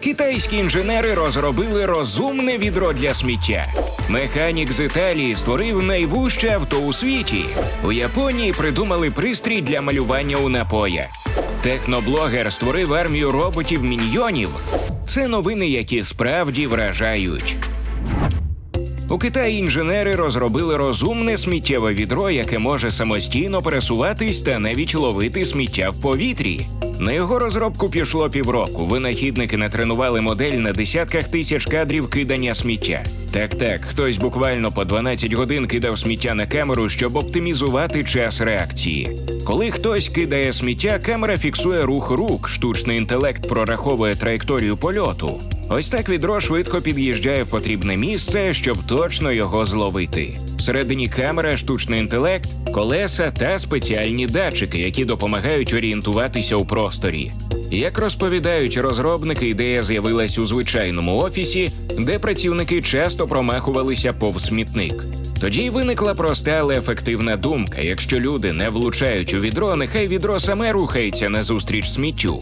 Китайські інженери розробили розумне відро для сміття. Механік з Італії створив найвужче авто у світі. У Японії придумали пристрій для малювання у напоях. Техноблогер створив армію роботів-міньйонів. Це новини, які справді вражають. У Китаї інженери розробили розумне сміттєве відро, яке може самостійно пересуватись та навіть ловити сміття в повітрі. На його розробку пішло півроку. Винахідники натренували модель на десятках тисяч кадрів кидання сміття. Так, так, хтось буквально по 12 годин кидав сміття на камеру, щоб оптимізувати час реакції. Коли хтось кидає сміття, камера фіксує рух рук, штучний інтелект прораховує траєкторію польоту. Ось так відро швидко під'їжджає в потрібне місце, щоб точно його зловити. Всередині камера, штучний інтелект, колеса та спеціальні датчики, які допомагають орієнтуватися у просторі. Як розповідають розробники, ідея з'явилась у звичайному офісі, де працівники часто промахувалися повз смітник. Тоді виникла проста, але ефективна думка: якщо люди не влучають у відро, нехай відро саме рухається назустріч сміттю.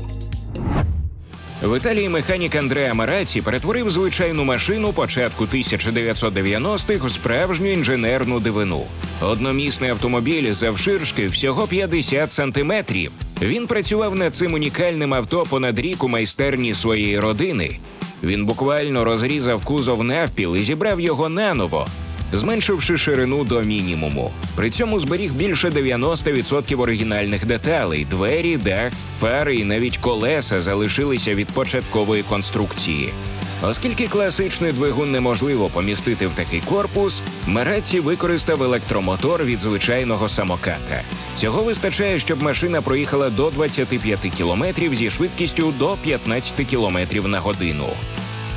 В Італії механік Андреа Мараці перетворив звичайну машину початку 1990-х в справжню інженерну дивину. Одномісний автомобіль завширшки всього 50 сантиметрів. Він працював над цим унікальним авто понад рік у майстерні своєї родини. Він буквально розрізав кузов навпіл і зібрав його наново, зменшивши ширину до мінімуму. При цьому зберіг більше 90% оригінальних деталей: двері, дах, фари і навіть колеса залишилися від початкової конструкції. Оскільки класичний двигун неможливо помістити в такий корпус, Мараці використав електромотор від звичайного самоката. Цього вистачає, щоб машина проїхала до 25 км зі швидкістю до 15 км на годину.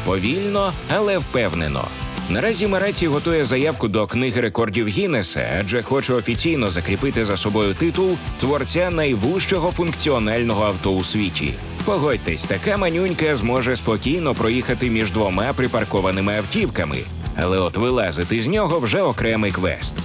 Повільно, але впевнено. Наразі Мараці готує заявку до книги рекордів Гіннеса, адже хоче офіційно закріпити за собою титул творця найвужчого функціонального авто у світі. Погодьтесь, така манюнька зможе спокійно проїхати між двома припаркованими автівками, але от вилазити з нього вже окремий квест.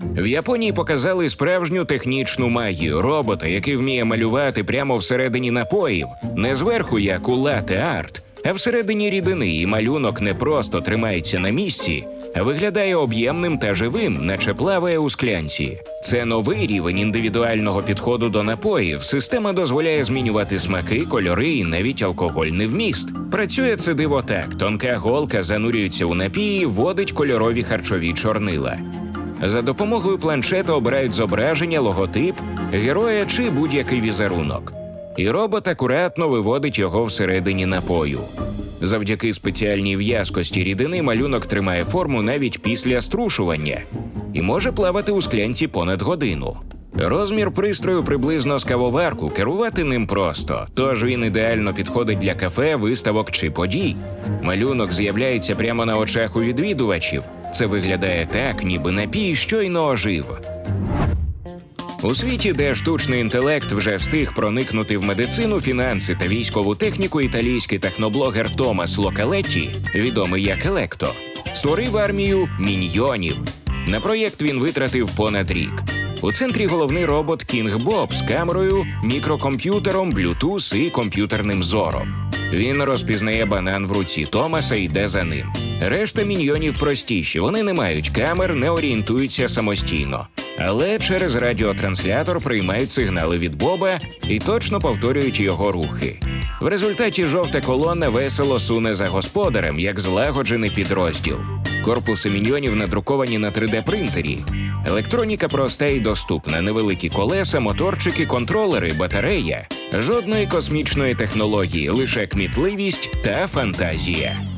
В Японії показали справжню технічну магію робота, який вміє малювати прямо всередині напоїв, не зверху, як у лате арт, а всередині рідини, і малюнок не просто тримається на місці, а виглядає об'ємним та живим, наче плаває у склянці. Це новий рівень індивідуального підходу до напоїв. Система дозволяє змінювати смаки, кольори і навіть алкогольний вміст. Працює це диво так: тонка голка занурюється у напії, вводить кольорові харчові чорнила. За допомогою планшета обирають зображення, логотип, героя чи будь-який візерунок. І робот акуратно виводить його всередині напою. Завдяки спеціальній в'язкості рідини малюнок тримає форму навіть після струшування і може плавати у склянці понад годину. Розмір пристрою приблизно з кавоварку, керувати ним просто, тож він ідеально підходить для кафе, виставок чи подій. Малюнок з'являється прямо на очах у відвідувачів. Це виглядає так, ніби напій щойно ожив. У світі, де штучний інтелект вже встиг проникнути в медицину, фінанси та військову техніку, італійський техноблогер Томас Локалетті, відомий як Електо, створив армію міньйонів. На проєкт він витратив понад рік. У центрі головний робот Кінг Боб з камерою, мікрокомп'ютером, Bluetooth і комп'ютерним зором. Він розпізнає банан в руці Томаса йде за ним. Решта міньйонів простіші. Вони не мають камер, не орієнтуються самостійно. Але через радіотранслятор приймають сигнали від Боба і точно повторюють його рухи. В результаті жовта колона весело суне за господарем, як злагоджений підрозділ. Корпуси міньйонів надруковані на 3D-принтері. Електроніка проста і доступна, невеликі колеса, моторчики, контролери, батарея. Жодної космічної технології, лише кмітливість та фантазія.